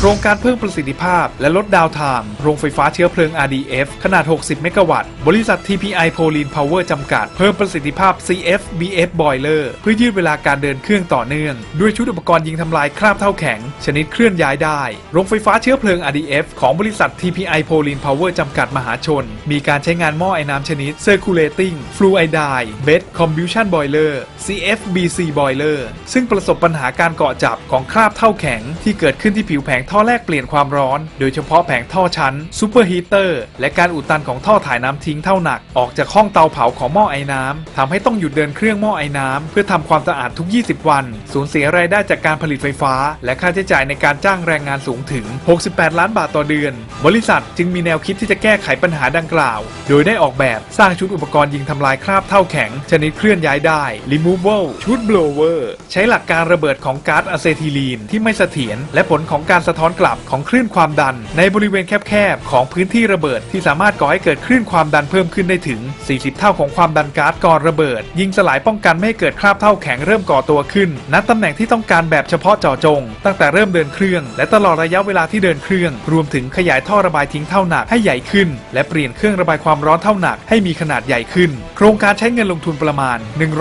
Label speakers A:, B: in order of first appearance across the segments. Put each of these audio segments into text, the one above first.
A: โครงการเพิ่มประสิทธิภาพ และลดดาวน์ไทม์โรงไฟฟ้าเชื้อเพลิง RDF ขนาด 60 เมกะวัตต์ บริษัท TPI p o l i n Power จำกัด เพิ่มประสิทธิภาพ CF BF Boiler เพื่อยืดเวลาการเดินเครื่องต่อเนื่อง ด้วยชุดอุปกรณ์ยิงทำลายคราบเท่าแข็ง ชนิดเคลื่อนย้ายได้ โรงไฟฟ้าเชื้อเพลิง RDF ของบริษัท TPI p o l i n Power จำกัดมหาชน มีการใช้งานหม้อไอ้น้ำชนิด Circulating Fluidine Bed Combustion Boiler CFBC Boiler ซึ่งประสบปัญหาการเกาะจับของคราบเท่าแข็งที่เกิดขึ้นที่ผิวแผงท่อแลกเปลี่ยนความร้อน โดยเฉพาะแผงท่อชั้น Super Heater และการอุดตันของท่อถ่ายน้ำทิ้งเท่าหนัก ออกจากห้องเตาเผาของหม้อไอ้น้ำทำให้ต้องหยุดเดินเครื่องหม้อไอ้น้ำเพื่อทำความสะอาดทุก 20 วัน สูญเสียรายได้จากการผลิตไฟฟ้า และค่าใช้จ่ายในการจ้างแรงงานสูงถึง 68 ล้านบาทต่อเดือน บริษัทจึงมีแนวคิดที่จะแก้ไขปัญหาดังกล่าว โดยได้ออกแบบสร้างชุดอุปกรณ์ยิงทำลายคราบเท่าแข็ง ชนิดเคลื่อนย้ายได้ removal ชุด blower ใช้หลักการระเบิดของก๊าซอะเซทิลีนที่ไม่เสถียรและผลของการสะท้อนกลับของคลื่นความดัน ในบริเวณแคบๆของพื้นที่ระเบิด ที่สามารถก่อให้เกิดคลื่นความดันเพิ่มขึ้นได้ถึง 40 เท่าของความดันก๊าซก่อนระเบิด ยิงสลายป้องกันไม่ให้เกิดคราบเท่าแข็งเริ่มก่อตัวขึ้นณตำแหน่งที่ต้องการแบบเฉพาะเจาะจง ตั้งแต่เริ่มเดินเครื่อง และตลอดระยะเวลาที่เดินเครื่อง รวมถึงขยายท่อระบายทิ้งเท่าหนักให้ใหญ่ขึ้น และเปลี่ยนเครื่องระบายความร้อนเท่าหนักให้มีขนาดใหญ่ขึ้น โครงการใช้เงินลงทุนประมาณ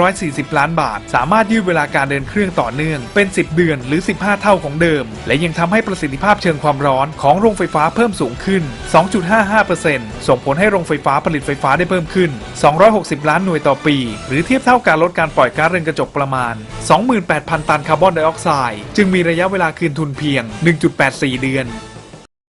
A: 140 ล้านบาท สามารถยืดเวลาการเดินเครื่องต่อเนื่องเป็น 10 เดือนหรือ 15 เท่าของเดิม และยังทำให้ประสิทธิภาพเชิงความร้อนของโรงไฟฟ้าเพิ่มสูงขึ้น 2.55%ส่งผลให้โรงไฟฟ้าผลิตไฟฟ้าได้เพิ่มขึ้น 260 ล้านหน่วยต่อปี หรือเทียบเท่าการลดการปล่อยก๊าซเรือนกระจกประมาณ 28,000 ตันคาร์บอนไดออกไซด์จึงมีระยะเวลาคืนทุนเพียง 1.84 เดือน